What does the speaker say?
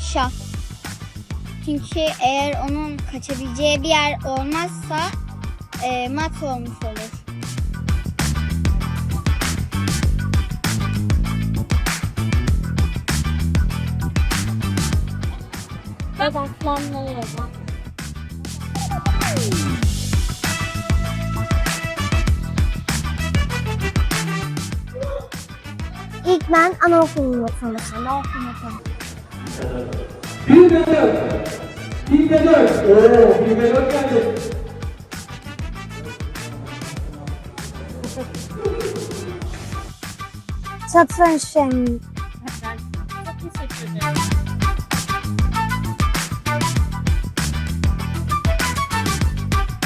şah. Çünkü eğer onun kaçabileceği bir yer olmazsa e, mat olmuş olur. Odaklanmayı İlk ben anaokulunda tanıştım. Anaokulunda tanıştım. Bilge Dök! Bilge Dök! Oo, Bilge Dök geldi. Satranç şenliği.